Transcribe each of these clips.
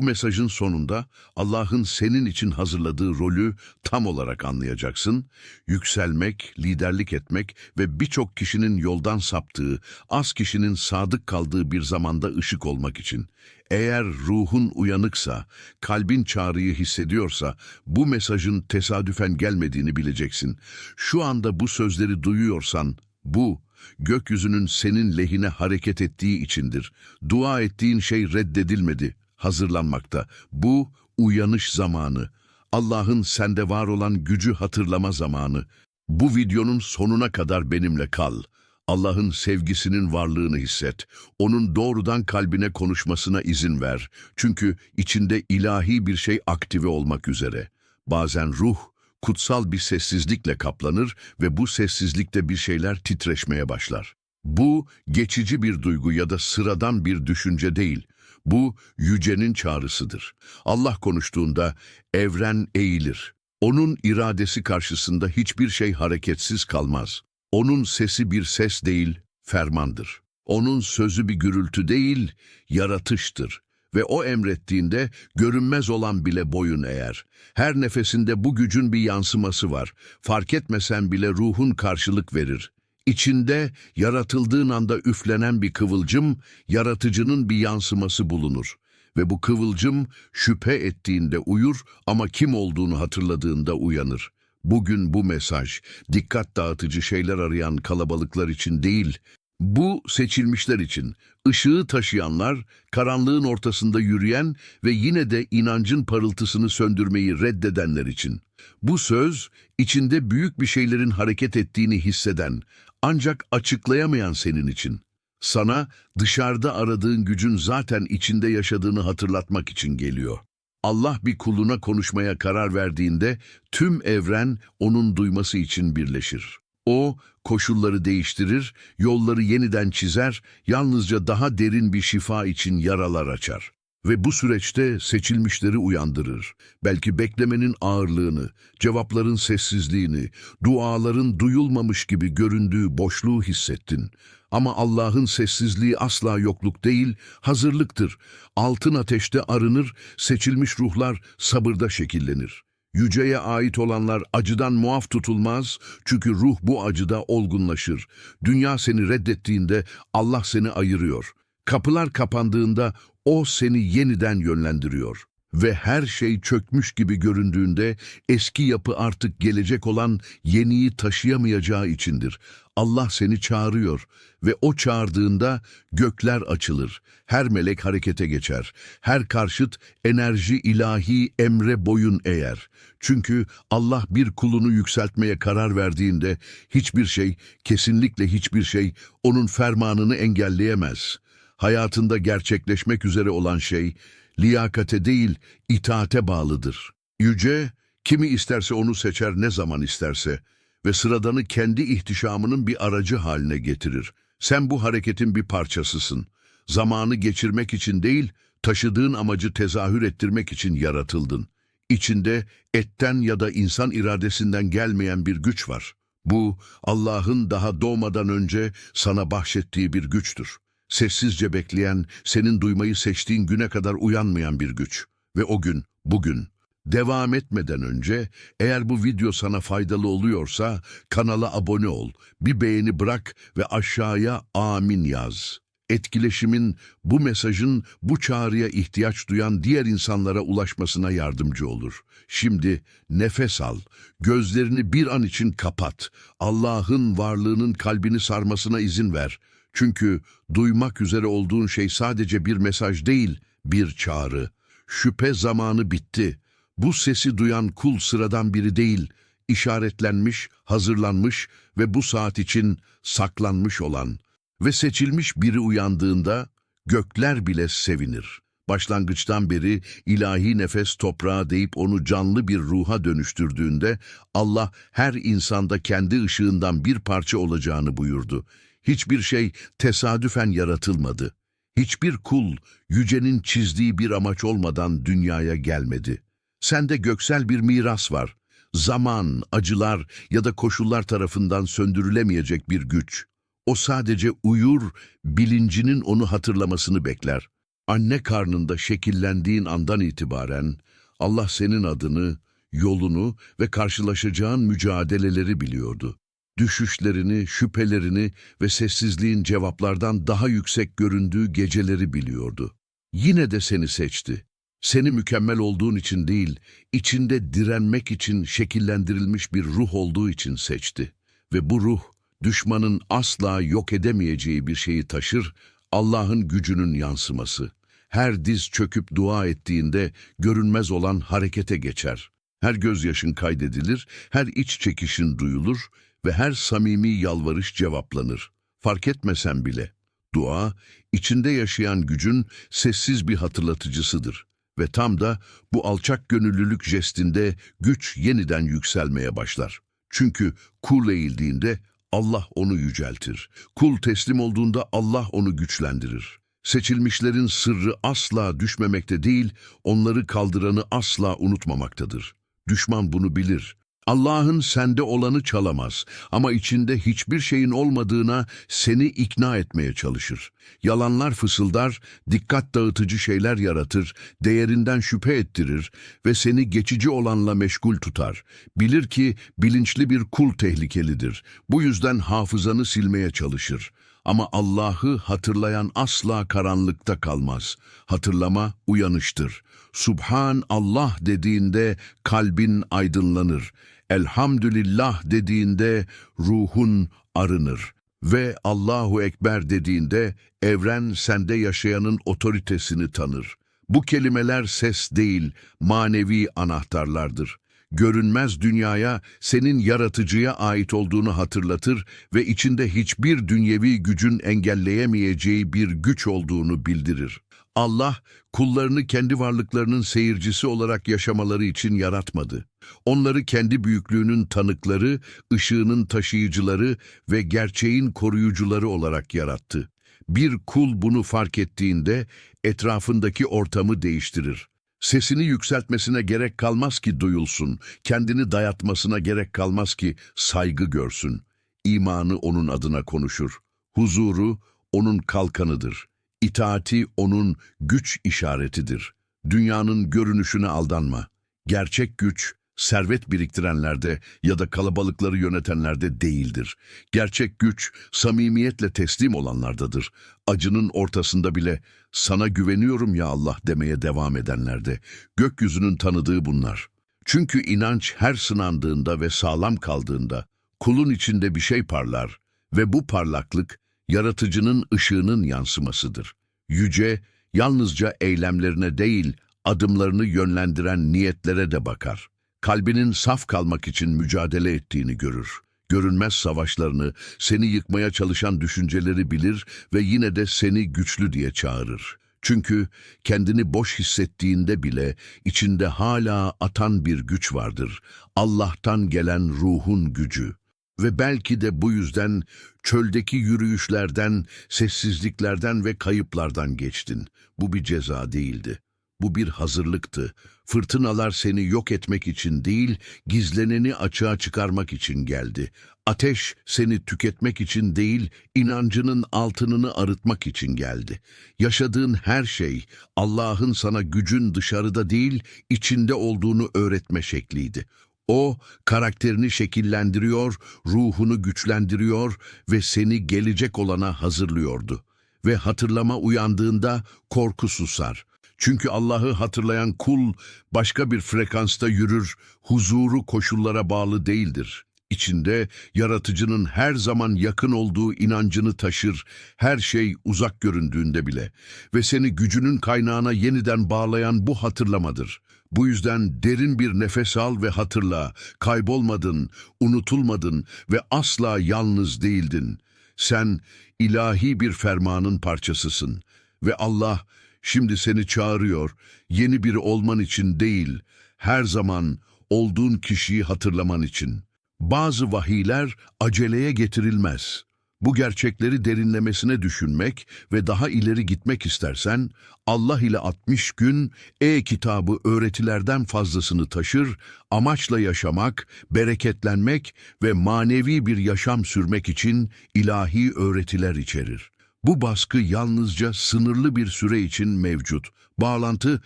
Bu mesajın sonunda Allah'ın senin için hazırladığı rolü tam olarak anlayacaksın. Yükselmek, liderlik etmek ve birçok kişinin yoldan saptığı, az kişinin sadık kaldığı bir zamanda ışık olmak için. Eğer ruhun uyanıksa, kalbin çağrıyı hissediyorsa, bu mesajın tesadüfen gelmediğini bileceksin. Şu anda bu sözleri duyuyorsan, bu, gökyüzünün senin lehine hareket ettiği içindir. Dua ettiğin şey reddedilmedi, hazırlanmakta. Bu, uyanış zamanı. Allah'ın sende var olan gücü hatırlama zamanı. Bu videonun sonuna kadar benimle kal. Allah'ın sevgisinin varlığını hisset. Onun doğrudan kalbine konuşmasına izin ver. Çünkü içinde ilahi bir şey aktive olmak üzere. Bazen ruh, kutsal bir sessizlikle kaplanır ve bu sessizlikte bir şeyler titreşmeye başlar. Bu geçici bir duygu ya da sıradan bir düşünce değil. Bu yücenin çağrısıdır. Allah konuştuğunda evren eğilir. Onun iradesi karşısında hiçbir şey hareketsiz kalmaz. Onun sesi bir ses değil, fermandır. Onun sözü bir gürültü değil, yaratıştır. Ve o emrettiğinde görünmez olan bile boyun eğer. Her nefesinde bu gücün bir yansıması var. Fark etmesen bile ruhun karşılık verir. İçinde yaratıldığın anda üflenen bir kıvılcım, yaratıcının bir yansıması bulunur. Ve bu kıvılcım şüphe ettiğinde uyur ama kim olduğunu hatırladığında uyanır. Bugün bu mesaj, dikkat dağıtıcı şeyler arayan kalabalıklar için değil, bu seçilmişler için, ışığı taşıyanlar, karanlığın ortasında yürüyen ve yine de inancın parıltısını söndürmeyi reddedenler için. Bu söz, içinde büyük bir şeylerin hareket ettiğini hisseden, ancak açıklayamayan senin için. Sana dışarıda aradığın gücün zaten içinde yaşadığını hatırlatmak için geliyor. Allah bir kuluna konuşmaya karar verdiğinde tüm evren onun duyması için birleşir. O, koşulları değiştirir, yolları yeniden çizer, yalnızca daha derin bir şifa için yaralar açar. Ve bu süreçte seçilmişleri uyandırır. Belki beklemenin ağırlığını, cevapların sessizliğini, duaların duyulmamış gibi göründüğü boşluğu hissettin. Ama Allah'ın sessizliği asla yokluk değil, hazırlıktır. Altın ateşte arınır, seçilmiş ruhlar sabırda şekillenir. Yüceye ait olanlar acıdan muaf tutulmaz çünkü ruh bu acıda olgunlaşır. Dünya seni reddettiğinde Allah seni ayırıyor. Kapılar kapandığında o seni yeniden yönlendiriyor. Ve her şey çökmüş gibi göründüğünde eski yapı artık gelecek olan yeniyi taşıyamayacağı içindir. Allah seni çağırıyor ve o çağırdığında gökler açılır. Her melek harekete geçer. Her karşıt enerji ilahi emre boyun eğer. Çünkü Allah bir kulunu yükseltmeye karar verdiğinde hiçbir şey, kesinlikle hiçbir şey onun fermanını engelleyemez. Hayatında gerçekleşmek üzere olan şey, liyakate değil, itaate bağlıdır. Yüce, kimi isterse onu seçer ne zaman isterse ve sıradanı kendi ihtişamının bir aracı haline getirir. Sen bu hareketin bir parçasısın. Zamanı geçirmek için değil, taşıdığın amacı tezahür ettirmek için yaratıldın. İçinde etten ya da insan iradesinden gelmeyen bir güç var. Bu, Allah'ın daha doğmadan önce sana bahşettiği bir güçtür. Sessizce bekleyen, senin duymayı seçtiğin güne kadar uyanmayan bir güç. Ve o gün, bugün, devam etmeden önce, eğer bu video sana faydalı oluyorsa, kanala abone ol, bir beğeni bırak ve aşağıya amin yaz. Etkileşimin, bu mesajın, bu çağrıya ihtiyaç duyan diğer insanlara ulaşmasına yardımcı olur. Şimdi nefes al, gözlerini bir an için kapat. Allah'ın varlığının kalbini sarmasına izin ver. Çünkü duymak üzere olduğun şey sadece bir mesaj değil, bir çağrı. Şüphe zamanı bitti. Bu sesi duyan kul sıradan biri değil, işaretlenmiş, hazırlanmış ve bu saat için saklanmış olan ve seçilmiş biri uyandığında gökler bile sevinir. Başlangıçtan beri ilahi nefes toprağa deyip onu canlı bir ruha dönüştürdüğünde Allah her insanda kendi ışığından bir parça olacağını buyurdu. Hiçbir şey tesadüfen yaratılmadı. Hiçbir kul yücenin çizdiği bir amaç olmadan dünyaya gelmedi. Sende göksel bir miras var. Zaman, acılar ya da koşullar tarafından söndürülemeyecek bir güç. O sadece uyur, bilincinin onu hatırlamasını bekler. Anne karnında şekillendiğin andan itibaren Allah senin adını, yolunu ve karşılaşacağın mücadeleleri biliyordu. Düşüşlerini, şüphelerini ve sessizliğin cevaplardan daha yüksek göründüğü geceleri biliyordu. Yine de seni seçti. Seni mükemmel olduğun için değil, içinde direnmek için şekillendirilmiş bir ruh olduğu için seçti. Ve bu ruh, düşmanın asla yok edemeyeceği bir şeyi taşır, Allah'ın gücünün yansıması. Her diz çöküp dua ettiğinde görünmez olan harekete geçer. Her gözyaşın kaydedilir, her iç çekişin duyulur ve her samimi yalvarış cevaplanır. Fark etmesen bile. Dua, içinde yaşayan gücün sessiz bir hatırlatıcısıdır. Ve tam da bu alçak gönüllülük jestinde güç yeniden yükselmeye başlar. Çünkü kul eğildiğinde Allah onu yüceltir. Kul teslim olduğunda Allah onu güçlendirir. Seçilmişlerin sırrı asla düşmemekte değil, onları kaldıranı asla unutmamaktadır. Düşman bunu bilir. Allah'ın sende olanı çalamaz ama içinde hiçbir şeyin olmadığına seni ikna etmeye çalışır. Yalanlar fısıldar, dikkat dağıtıcı şeyler yaratır, değerinden şüphe ettirir ve seni geçici olanla meşgul tutar. Bilir ki bilinçli bir kul tehlikelidir. Bu yüzden hafızanı silmeye çalışır. Ama Allah'ı hatırlayan asla karanlıkta kalmaz. Hatırlama uyanıştır. Subhan Allah dediğinde kalbin aydınlanır. Elhamdülillah dediğinde ruhun arınır. Ve Allahu Ekber dediğinde evren sende yaşayanın otoritesini tanır. Bu kelimeler ses değil, manevi anahtarlardır. Görünmez dünyaya senin yaratıcıya ait olduğunu hatırlatır ve içinde hiçbir dünyevi gücün engelleyemeyeceği bir güç olduğunu bildirir. Allah, kullarını kendi varlıklarının seyircisi olarak yaşamaları için yaratmadı. Onları kendi büyüklüğünün tanıkları, ışığının taşıyıcıları ve gerçeğin koruyucuları olarak yarattı. Bir kul bunu fark ettiğinde etrafındaki ortamı değiştirir. Sesini yükseltmesine gerek kalmaz ki duyulsun, kendini dayatmasına gerek kalmaz ki saygı görsün. İmanı onun adına konuşur. Huzuru onun kalkanıdır. İtaati onun güç işaretidir. Dünyanın görünüşüne aldanma. Gerçek güç, servet biriktirenlerde ya da kalabalıkları yönetenlerde değildir. Gerçek güç, samimiyetle teslim olanlardadır. Acının ortasında bile sana güveniyorum ya Allah demeye devam edenlerde. Gökyüzünün tanıdığı bunlar. Çünkü inanç her sınandığında ve sağlam kaldığında kulun içinde bir şey parlar ve bu parlaklık yaratıcının ışığının yansımasıdır. Yüce, yalnızca eylemlerine değil, adımlarını yönlendiren niyetlere de bakar. Kalbinin saf kalmak için mücadele ettiğini görür. Görünmez savaşlarını, seni yıkmaya çalışan düşünceleri bilir ve yine de seni güçlü diye çağırır. Çünkü kendini boş hissettiğinde bile içinde hala atan bir güç vardır. Allah'tan gelen ruhun gücü. Ve belki de bu yüzden çöldeki yürüyüşlerden, sessizliklerden ve kayıplardan geçtin. Bu bir ceza değildi. Bu bir hazırlıktı. Fırtınalar seni yok etmek için değil, gizleneni açığa çıkarmak için geldi. Ateş seni tüketmek için değil, inancının altınını arıtmak için geldi. Yaşadığın her şey Allah'ın sana gücün dışarıda değil, içinde olduğunu öğretme şekliydi. O, karakterini şekillendiriyor, ruhunu güçlendiriyor ve seni gelecek olana hazırlıyordu. Ve hatırlama uyandığında korku susar. Çünkü Allah'ı hatırlayan kul başka bir frekansta yürür, huzuru koşullara bağlı değildir. İçinde yaratıcının her zaman yakın olduğu inancını taşır, her şey uzak göründüğünde bile. Ve seni gücünün kaynağına yeniden bağlayan bu hatırlamadır. Bu yüzden derin bir nefes al ve hatırla, kaybolmadın, unutulmadın ve asla yalnız değildin. Sen ilahi bir fermanın parçasısın ve Allah şimdi seni çağırıyor, yeni biri olman için değil, her zaman olduğun kişiyi hatırlaman için. Bazı vahiyler aceleye getirilmez. Bu gerçekleri derinlemesine düşünmek ve daha ileri gitmek istersen, Allah ile 60 gün e-kitabı öğretilerden fazlasını taşır, amaçla yaşamak, bereketlenmek ve manevi bir yaşam sürmek için ilahi öğretiler içerir. Bu baskı yalnızca sınırlı bir süre için mevcut. Bağlantı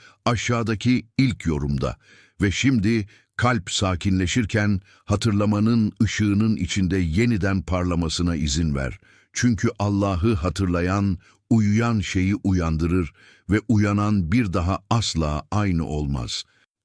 aşağıdaki ilk yorumda ve şimdi kalp sakinleşirken hatırlamanın ışığının içinde yeniden parlamasına izin ver. Çünkü Allah'ı hatırlayan, uyuyan şeyi uyandırır ve uyanan bir daha asla aynı olmaz.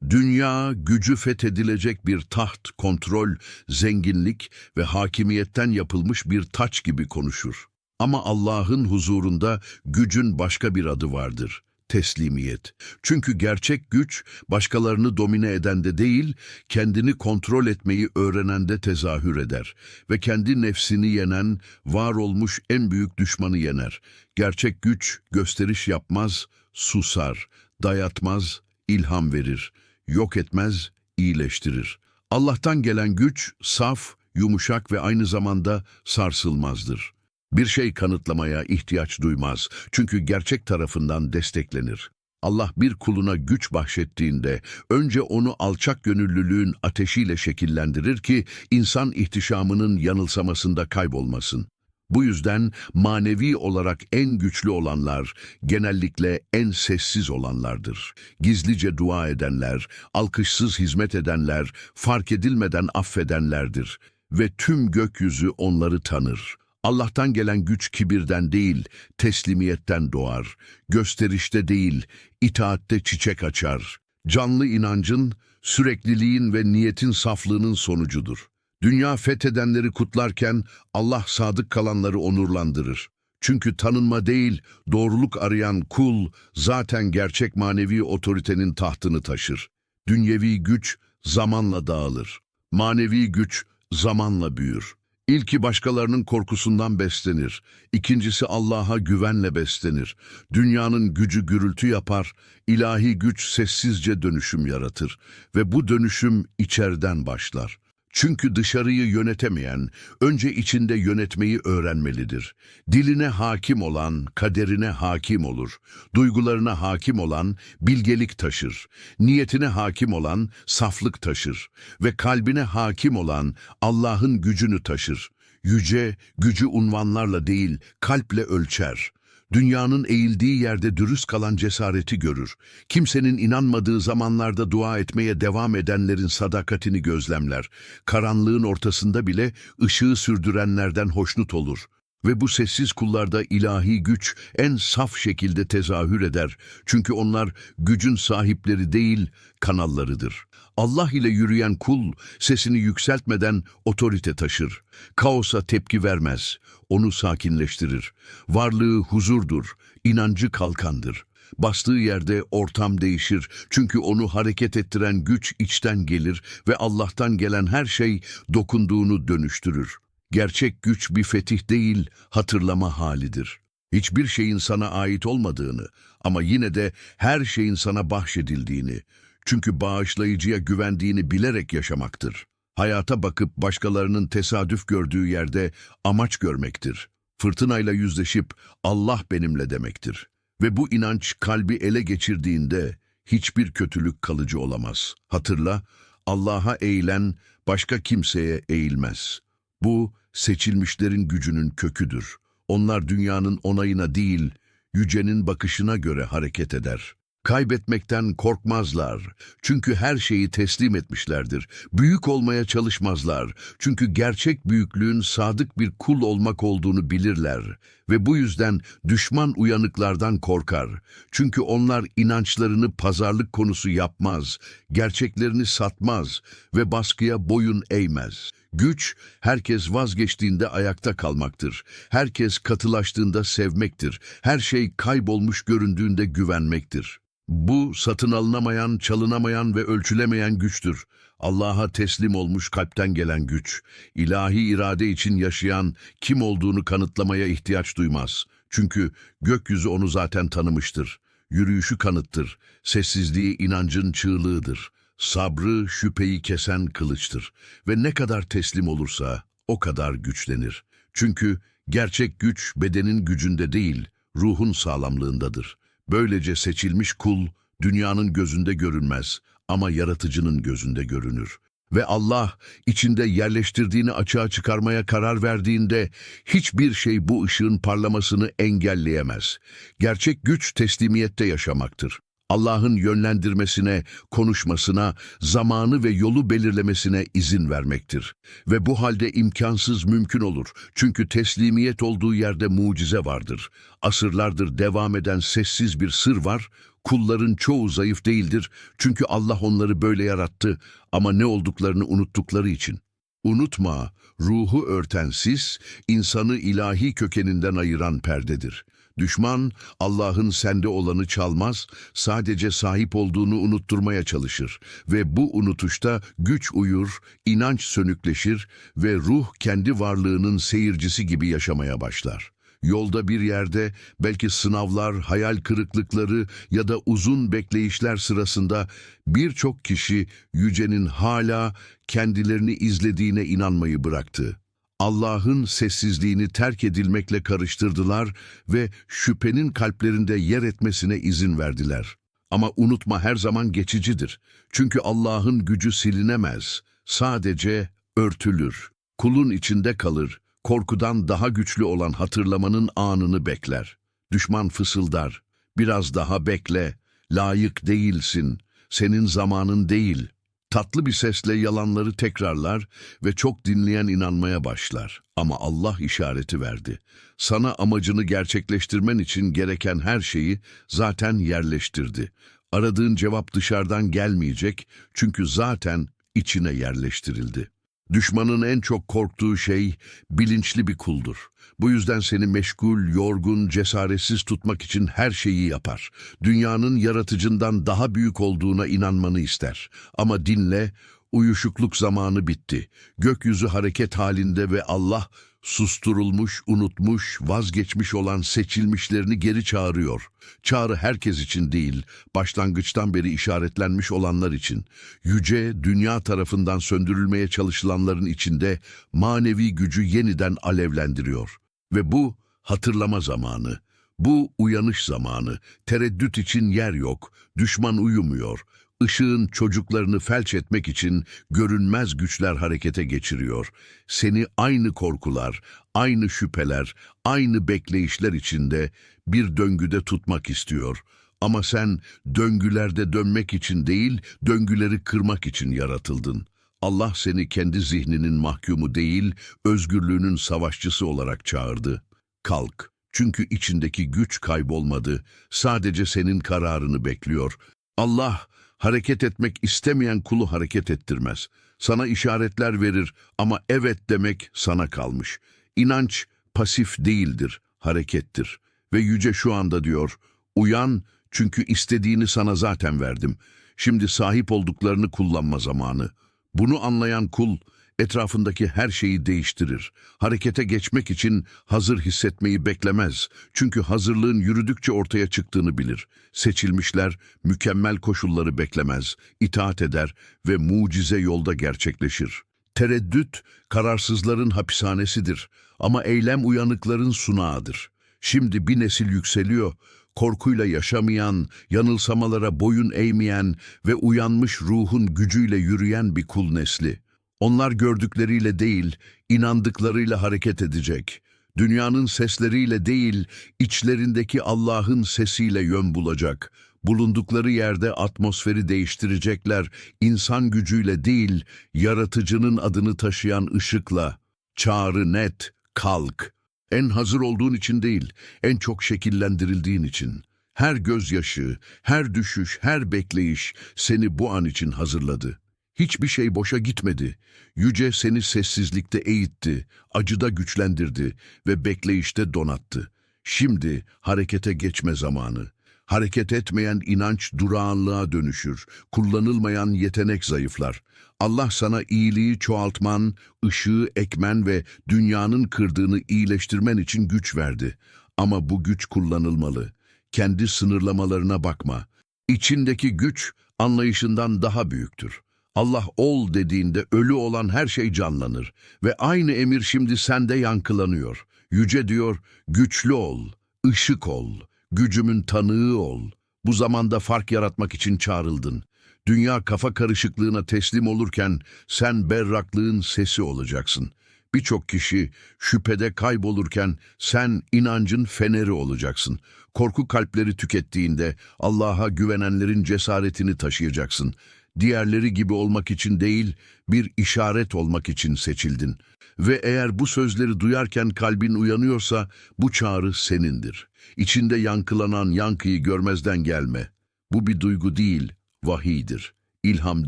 Dünya gücü fethedilecek bir taht, kontrol, zenginlik ve hakimiyetten yapılmış bir taç gibi konuşur. Ama Allah'ın huzurunda gücün başka bir adı vardır. Teslimiyet. Çünkü gerçek güç başkalarını domine edende değil, kendini kontrol etmeyi öğrenende tezahür eder ve kendi nefsini yenen, var olmuş en büyük düşmanı yener. Gerçek güç gösteriş yapmaz, susar, dayatmaz, ilham verir, yok etmez, iyileştirir. Allah'tan gelen güç saf, yumuşak ve aynı zamanda sarsılmazdır. Bir şey kanıtlamaya ihtiyaç duymaz çünkü gerçek tarafından desteklenir. Allah bir kuluna güç bahşettiğinde önce onu alçak gönüllülüğün ateşiyle şekillendirir ki insan ihtişamının yanılsamasında kaybolmasın. Bu yüzden manevi olarak en güçlü olanlar genellikle en sessiz olanlardır. Gizlice dua edenler, alkışsız hizmet edenler, fark edilmeden affedenlerdir ve tüm gökyüzü onları tanır. Allah'tan gelen güç kibirden değil, teslimiyetten doğar. Gösterişte değil, itaatte çiçek açar. Canlı inancın, sürekliliğin ve niyetin saflığının sonucudur. Dünya fethedenleri kutlarken Allah sadık kalanları onurlandırır. Çünkü tanınma değil, doğruluk arayan kul zaten gerçek manevi otoritenin tahtını taşır. Dünyevi güç zamanla dağılır. Manevi güç zamanla büyür. İlki başkalarının korkusundan beslenir. İkincisi Allah'a güvenle beslenir. Dünyanın gücü gürültü yapar, ilahi güç sessizce dönüşüm yaratır. Ve bu dönüşüm içeriden başlar. Çünkü dışarıyı yönetemeyen, önce içinde yönetmeyi öğrenmelidir. Diline hakim olan, kaderine hakim olur. Duygularına hakim olan, bilgelik taşır. Niyetine hakim olan, saflık taşır. Ve kalbine hakim olan, Allah'ın gücünü taşır. Yüce, gücü unvanlarla değil, kalple ölçer. Dünyanın eğildiği yerde dürüst kalan cesareti görür. Kimsenin inanmadığı zamanlarda dua etmeye devam edenlerin sadakatini gözlemler. Karanlığın ortasında bile ışığı sürdürenlerden hoşnut olur. Ve bu sessiz kullarda ilahi güç en saf şekilde tezahür eder. Çünkü onlar gücün sahipleri değil, kanallarıdır. Allah ile yürüyen kul sesini yükseltmeden otorite taşır. Kaosa tepki vermez, onu sakinleştirir. Varlığı huzurdur, inancı kalkandır. Bastığı yerde ortam değişir çünkü onu hareket ettiren güç içten gelir ve Allah'tan gelen her şey dokunduğunu dönüştürür. Gerçek güç bir fetih değil, hatırlama halidir. Hiçbir şeyin sana ait olmadığını ama yine de her şeyin sana bahşedildiğini, çünkü bağışlayıcıya güvendiğini bilerek yaşamaktır. Hayata bakıp başkalarının tesadüf gördüğü yerde amaç görmektir. Fırtınayla yüzleşip Allah benimle demektir. Ve bu inanç kalbi ele geçirdiğinde hiçbir kötülük kalıcı olamaz. Hatırla, Allah'a eğilen başka kimseye eğilmez. Bu seçilmişlerin gücünün köküdür. Onlar dünyanın onayına değil, yücenin bakışına göre hareket eder. Kaybetmekten korkmazlar. Çünkü her şeyi teslim etmişlerdir. Büyük olmaya çalışmazlar. Çünkü gerçek büyüklüğün sadık bir kul olmak olduğunu bilirler. Ve bu yüzden düşman uyanıklardan korkar. Çünkü onlar inançlarını pazarlık konusu yapmaz, gerçeklerini satmaz ve baskıya boyun eğmez. Güç, herkes vazgeçtiğinde ayakta kalmaktır. Herkes katılaştığında sevmektir. Her şey kaybolmuş göründüğünde güvenmektir. Bu satın alınamayan, çalınamayan ve ölçülemeyen güçtür. Allah'a teslim olmuş kalpten gelen güç. İlahi irade için yaşayan kim olduğunu kanıtlamaya ihtiyaç duymaz. Çünkü gökyüzü onu zaten tanımıştır. Yürüyüşü kanıttır. Sessizliği inancın çığlığıdır. Sabrı şüpheyi kesen kılıçtır. Ve ne kadar teslim olursa o kadar güçlenir. Çünkü gerçek güç bedenin gücünde değil, ruhun sağlamlığındadır. Böylece seçilmiş kul, dünyanın gözünde görünmez ama yaratıcının gözünde görünür. Ve Allah içinde yerleştirdiğini açığa çıkarmaya karar verdiğinde hiçbir şey bu ışığın parlamasını engelleyemez. Gerçek güç teslimiyette yaşamaktır. Allah'ın yönlendirmesine, konuşmasına, zamanı ve yolu belirlemesine izin vermektir. Ve bu halde imkansız mümkün olur. Çünkü teslimiyet olduğu yerde mucize vardır. Asırlardır devam eden sessiz bir sır var. Kulların çoğu zayıf değildir. Çünkü Allah onları böyle yarattı ama ne olduklarını unuttukları için. Unutma, ruhu örten sis, insanı ilahi kökeninden ayıran perdedir. Düşman, Allah'ın sende olanı çalmaz, sadece sahip olduğunu unutturmaya çalışır. Ve bu unutuşta güç uyur, inanç sönükleşir ve ruh kendi varlığının seyircisi gibi yaşamaya başlar. Yolda bir yerde belki sınavlar, hayal kırıklıkları ya da uzun bekleyişler sırasında birçok kişi Yüce'nin hala kendilerini izlediğine inanmayı bıraktı. Allah'ın sessizliğini terk edilmekle karıştırdılar ve şüphenin kalplerinde yer etmesine izin verdiler. Ama unutma her zaman geçicidir. Çünkü Allah'ın gücü silinemez, sadece örtülür. Kulun içinde kalır, korkudan daha güçlü olan hatırlamanın anını bekler. Düşman fısıldar, biraz daha bekle, layık değilsin, senin zamanın değil. Tatlı bir sesle yalanları tekrarlar ve çok dinleyen inanmaya başlar. Ama Allah işareti verdi. Sana amacını gerçekleştirmen için gereken her şeyi zaten yerleştirdi. Aradığın cevap dışarıdan gelmeyecek çünkü zaten içine yerleştirildi. Düşmanın en çok korktuğu şey bilinçli bir kuldur. Bu yüzden seni meşgul, yorgun, cesaretsiz tutmak için her şeyi yapar. Dünyanın yaratıcından daha büyük olduğuna inanmanı ister. Ama dinle, uyuşukluk zamanı bitti. Gökyüzü hareket halinde ve Allah susturulmuş, unutmuş, vazgeçmiş olan seçilmişlerini geri çağırıyor. Çağrı herkes için değil, başlangıçtan beri işaretlenmiş olanlar için. Yüce, dünya tarafından söndürülmeye çalışılanların içinde manevi gücü yeniden alevlendiriyor. Ve bu hatırlama zamanı. Bu uyanış zamanı. Tereddüt için yer yok. Düşman uyumuyor. Işığın çocuklarını felç etmek için görünmez güçler harekete geçiriyor. Seni aynı korkular, aynı şüpheler, aynı bekleyişler içinde bir döngüde tutmak istiyor. Ama sen döngülerde dönmek için değil, döngüleri kırmak için yaratıldın. Allah seni kendi zihninin mahkumu değil, özgürlüğünün savaşçısı olarak çağırdı. Kalk, çünkü içindeki güç kaybolmadı, sadece senin kararını bekliyor. Allah, hareket etmek istemeyen kulu hareket ettirmez. Sana işaretler verir ama evet demek sana kalmış. İnanç pasif değildir, harekettir. Ve Yüce şu anda diyor, uyan çünkü istediğini sana zaten verdim. Şimdi sahip olduklarını kullanma zamanı. Bunu anlayan kul, etrafındaki her şeyi değiştirir. Harekete geçmek için hazır hissetmeyi beklemez. Çünkü hazırlığın yürüdükçe ortaya çıktığını bilir. Seçilmişler mükemmel koşulları beklemez, itaat eder ve mucize yolda gerçekleşir. Tereddüt, kararsızların hapishanesidir ama eylem uyanıkların sunağıdır. Şimdi bir nesil yükseliyor, korkuyla yaşamayan, yanılsamalara boyun eğmeyen ve uyanmış ruhun gücüyle yürüyen bir kul nesli. Onlar gördükleriyle değil, inandıklarıyla hareket edecek. Dünyanın sesleriyle değil, içlerindeki Allah'ın sesiyle yön bulacak. Bulundukları yerde atmosferi değiştirecekler. İnsan gücüyle değil, yaratıcının adını taşıyan ışıkla. Çağrı net, kalk. En hazır olduğun için değil, en çok şekillendirildiğin için. Her gözyaşı, her düşüş, her bekleyiş seni bu an için hazırladı. Hiçbir şey boşa gitmedi. Yüce seni sessizlikte eğitti, acıda güçlendirdi ve bekleyişte donattı. Şimdi harekete geçme zamanı. Hareket etmeyen inanç durağanlığa dönüşür, kullanılmayan yetenek zayıflar. Allah sana iyiliği çoğaltman, ışığı ekmen ve dünyanın kırdığını iyileştirmen için güç verdi. Ama bu güç kullanılmalı. Kendi sınırlamalarına bakma. İçindeki güç anlayışından daha büyüktür. Allah ol dediğinde ölü olan her şey canlanır ve aynı emir şimdi sende yankılanıyor. Yüce diyor, güçlü ol, ışık ol, gücümün tanığı ol. Bu zamanda fark yaratmak için çağrıldın. Dünya kafa karışıklığına teslim olurken sen berraklığın sesi olacaksın. Birçok kişi şüphede kaybolurken sen inancın feneri olacaksın. Korku kalpleri tükettiğinde Allah'a güvenenlerin cesaretini taşıyacaksın. Diğerleri gibi olmak için değil, bir işaret olmak için seçildin. Ve eğer bu sözleri duyarken kalbin uyanıyorsa bu çağrı senindir. İçinde yankılanan yankıyı görmezden gelme. Bu bir duygu değil, vahiydir. İlham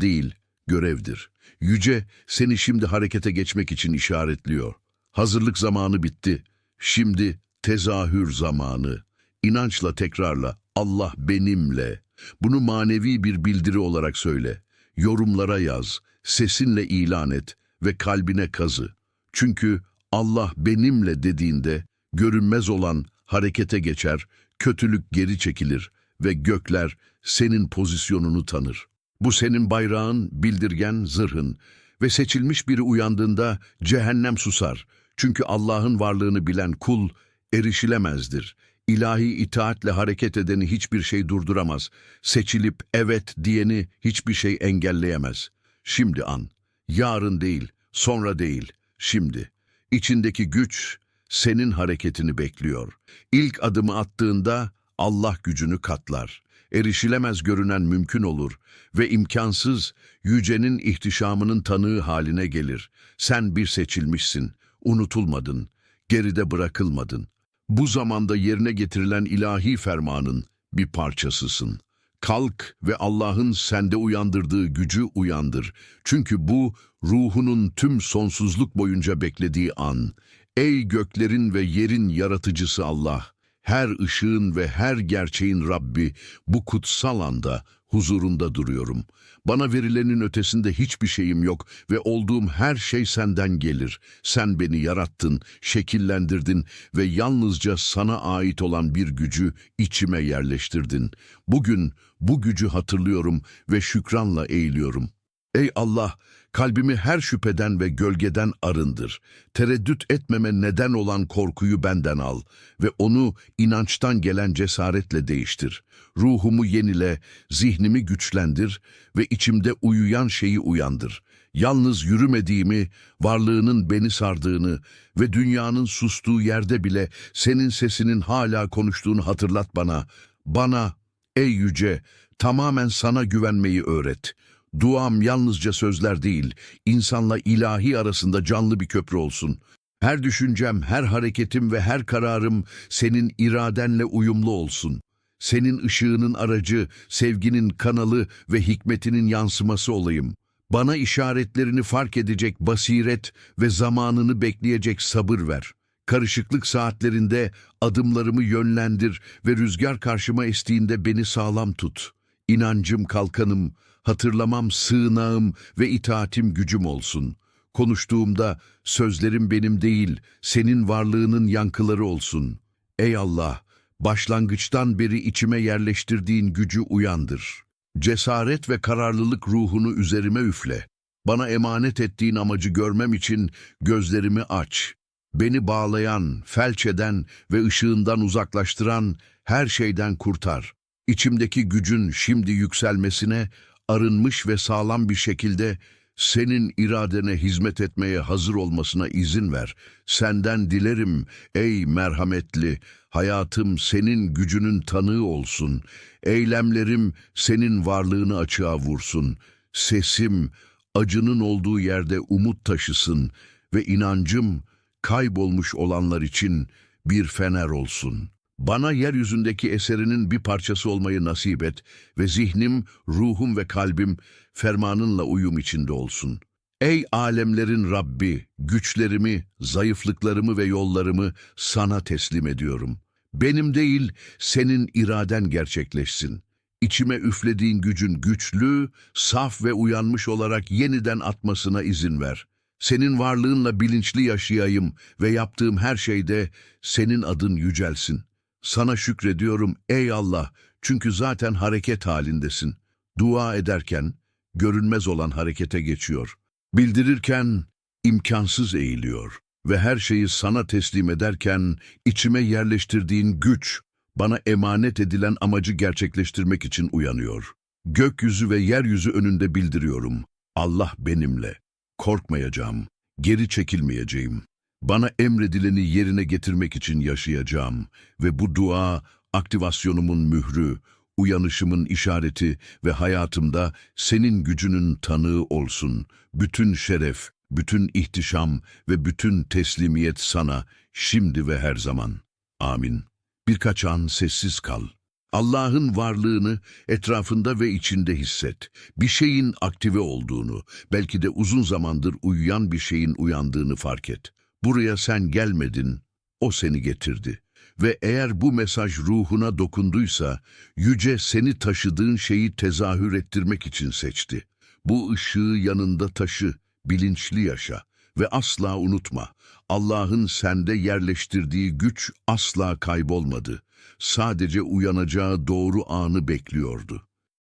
değil, görevdir. Yüce seni şimdi harekete geçmek için işaretliyor. Hazırlık zamanı bitti. Şimdi tezahür zamanı. İnançla tekrarla Allah benimle. Bunu manevi bir bildiri olarak söyle. Yorumlara yaz, sesinle ilan et ve kalbine kazı. Çünkü Allah benimle dediğinde görünmez olan harekete geçer, kötülük geri çekilir ve gökler senin pozisyonunu tanır. Bu senin bayrağın, bildirgen, zırhın ve seçilmiş biri uyandığında cehennem susar. Çünkü Allah'ın varlığını bilen kul erişilemezdir. İlahi itaatle hareket edeni hiçbir şey durduramaz. Seçilip evet diyeni hiçbir şey engelleyemez. Şimdi an, yarın değil, sonra değil, şimdi. İçindeki güç senin hareketini bekliyor. İlk adımı attığında Allah gücünü katlar. Erişilemez görünen mümkün olur ve imkansız yücenin ihtişamının tanığı haline gelir. Sen bir seçilmişsin, unutulmadın, geride bırakılmadın. Bu zamanda yerine getirilen ilahi fermanın bir parçasısın. Kalk ve Allah'ın sende uyandırdığı gücü uyandır. Çünkü bu ruhunun tüm sonsuzluk boyunca beklediği an. Ey göklerin ve yerin yaratıcısı Allah! Her ışığın ve her gerçeğin Rabbi bu kutsal anda huzurunda duruyorum. Bana verilenin ötesinde hiçbir şeyim yok ve olduğum her şey senden gelir. Sen beni yarattın, şekillendirdin ve yalnızca sana ait olan bir gücü içime yerleştirdin. Bugün bu gücü hatırlıyorum ve şükranla eğiliyorum. Ey Allah, kalbimi her şüpheden ve gölgeden arındır. Tereddüt etmeme neden olan korkuyu benden al ve onu inançtan gelen cesaretle değiştir. Ruhumu yenile, zihnimi güçlendir ve içimde uyuyan şeyi uyandır. Yalnız yürümediğimi, varlığının beni sardığını ve dünyanın sustuğu yerde bile senin sesinin hala konuştuğunu hatırlat bana. Bana, ey yüce, tamamen sana güvenmeyi öğret.'' Duam yalnızca sözler değil, insanla ilahi arasında canlı bir köprü olsun. Her düşüncem, her hareketim ve her kararım senin iradenle uyumlu olsun. Senin ışığının aracı, sevginin kanalı ve hikmetinin yansıması olayım. Bana işaretlerini fark edecek basiret ve zamanını bekleyecek sabır ver. Karışıklık saatlerinde adımlarımı yönlendir ve rüzgar karşıma estiğinde beni sağlam tut. İnancım kalkanım, hatırlamam sığınağım ve itaatim gücüm olsun. Konuştuğumda sözlerim benim değil, senin varlığının yankıları olsun. Ey Allah, başlangıçtan beri içime yerleştirdiğin gücü uyandır. Cesaret ve kararlılık ruhunu üzerime üfle. Bana emanet ettiğin amacı görmem için gözlerimi aç. Beni bağlayan, felç eden ve ışığından uzaklaştıran her şeyden kurtar. İçimdeki gücün şimdi yükselmesine, arınmış ve sağlam bir şekilde senin iradene hizmet etmeye hazır olmasına izin ver. Senden dilerim ey merhametli, hayatım senin gücünün tanığı olsun. Eylemlerim senin varlığını açığa vursun. Sesim acının olduğu yerde umut taşısın ve inancım kaybolmuş olanlar için bir fener olsun. Bana yeryüzündeki eserinin bir parçası olmayı nasip et ve zihnim, ruhum ve kalbim fermanınla uyum içinde olsun. Ey alemlerin Rabbi, güçlerimi, zayıflıklarımı ve yollarımı sana teslim ediyorum. Benim değil, senin iraden gerçekleşsin. İçime üflediğin gücün güçlü, saf ve uyanmış olarak yeniden atmasına izin ver. Senin varlığınla bilinçli yaşayayım ve yaptığım her şeyde senin adın yücelsin. Sana şükrediyorum ey Allah çünkü zaten hareket halindesin. Dua ederken görünmez olan harekete geçiyor. Bildirirken imkansız eğiliyor ve her şeyi sana teslim ederken içime yerleştirdiğin güç bana emanet edilen amacı gerçekleştirmek için uyanıyor. Gökyüzü ve yeryüzü önünde bildiriyorum. Allah benimle. Korkmayacağım, geri çekilmeyeceğim. Bana emredileni yerine getirmek için yaşayacağım ve bu dua aktivasyonumun mührü, uyanışımın işareti ve hayatımda senin gücünün tanığı olsun. Bütün şeref, bütün ihtişam ve bütün teslimiyet sana şimdi ve her zaman. Amin. Birkaç an sessiz kal. Allah'ın varlığını etrafında ve içinde hisset. Bir şeyin aktive olduğunu, belki de uzun zamandır uyuyan bir şeyin uyandığını fark et. Buraya sen gelmedin, o seni getirdi. Ve eğer bu mesaj ruhuna dokunduysa, yüce seni taşıdığın şeyi tezahür ettirmek için seçti. Bu ışığı yanında taşı, bilinçli yaşa ve asla unutma. Allah'ın sende yerleştirdiği güç asla kaybolmadı. Sadece uyanacağı doğru anı bekliyordu.